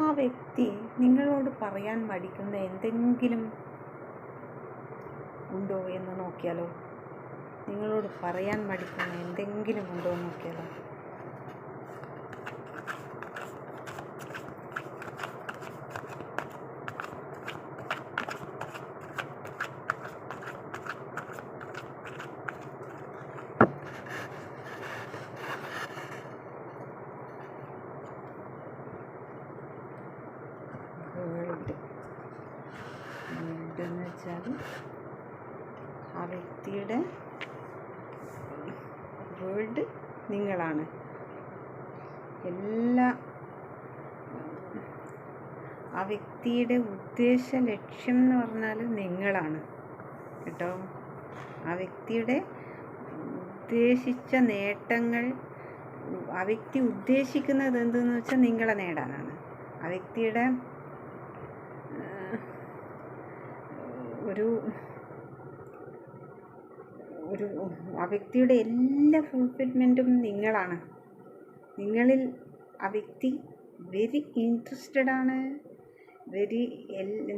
ആ വ്യക്തി നിങ്ങളോട് പറയാൻ മടിക്കുന്ന എന്തെങ്കിലും ഉണ്ടോ എന്ന് നോക്കിയാലോ? നിങ്ങളോട് പറയാൻ മടിക്കുന്ന എന്തെങ്കിലും ഉണ്ടോ എന്ന് നോക്കിയാലോ വേൾഡ് വേൾഡ് എന്ന് വെച്ചാൽ ആ വ്യക്തിയുടെ വേൾഡ് നിങ്ങളാണ്. എല്ലാ ആ വ്യക്തിയുടെ ഉദ്ദേശ ലക്ഷ്യം എന്ന് പറഞ്ഞാൽ നിങ്ങളാണ്. കേട്ടോ? ആ വ്യക്തിയുടെ ഉദ്ദേശിച്ച നേട്ടങ്ങൾ ആ വ്യക്തി ഉദ്ദേശിക്കുന്നത് എന്തെന്ന് വെച്ചാൽ നിങ്ങളെ നേടാനാണ്. ആ വ്യക്തിയുടെ ഒരു ഒരു ആ വ്യക്തിയുടെ എല്ലാ ഫുൾഫിൽമെന്റും നിങ്ങളാണ്. നിങ്ങളിൽ ആ വ്യക്തി വെരി ഇൻട്രസ്റ്റഡ് ആണ്. വെരി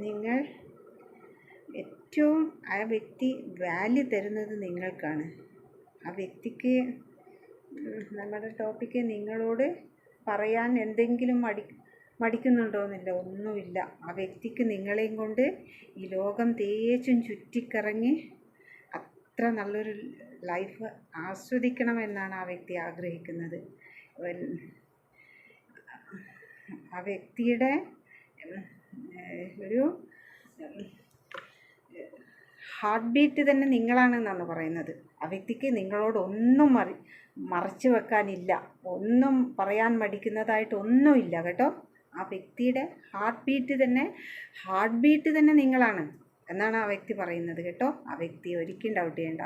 നിങ്ങൾ ഏറ്റവും ആ വ്യക്തി വാല്യൂ തരുന്നത് നിങ്ങൾക്കാണ്. ആ വ്യക്തിക്ക് നമ്മുടെ ടോപ്പിക്ക് നിങ്ങളോട് പറയാൻ എന്തെങ്കിലും മടി മടിക്കുന്നുണ്ടോയെന്നില്ല ഒന്നുമില്ല. ആ വ്യക്തിക്ക് നിങ്ങളെയും കൊണ്ട് ഈ ലോകം തേച്ചും ചുറ്റിക്കറങ്ങി അത്ര നല്ലൊരു ലൈഫ് ആസ്വദിക്കണമെന്നാണ് ആ വ്യക്തി ആഗ്രഹിക്കുന്നത്. ആ വ്യക്തിയുടെ ഒരു ഹാർട്ട് ബീറ്റ് തന്നെ നിങ്ങളാണെന്നാണ് പറയുന്നത്. ആ വ്യക്തിക്ക് നിങ്ങളോട് ഒന്നും മറി മറച്ചു വെക്കാനില്ല. ഒന്നും പറയാൻ മടിക്കുന്നതായിട്ട് ഒന്നുമില്ല കേട്ടോ? ആ വ്യക്തിയുടെ ഹാർട്ട് ബീറ്റ് തന്നെ ഹാർട്ട് ബീറ്റ് തന്നെ നിങ്ങളാണ് എന്നാണ് ആ വ്യക്തി പറയുന്നത് കേട്ടോ. ആ വ്യക്തി ഒരിക്കലും ഡൗട്ട് ചെയ്യണ്ട.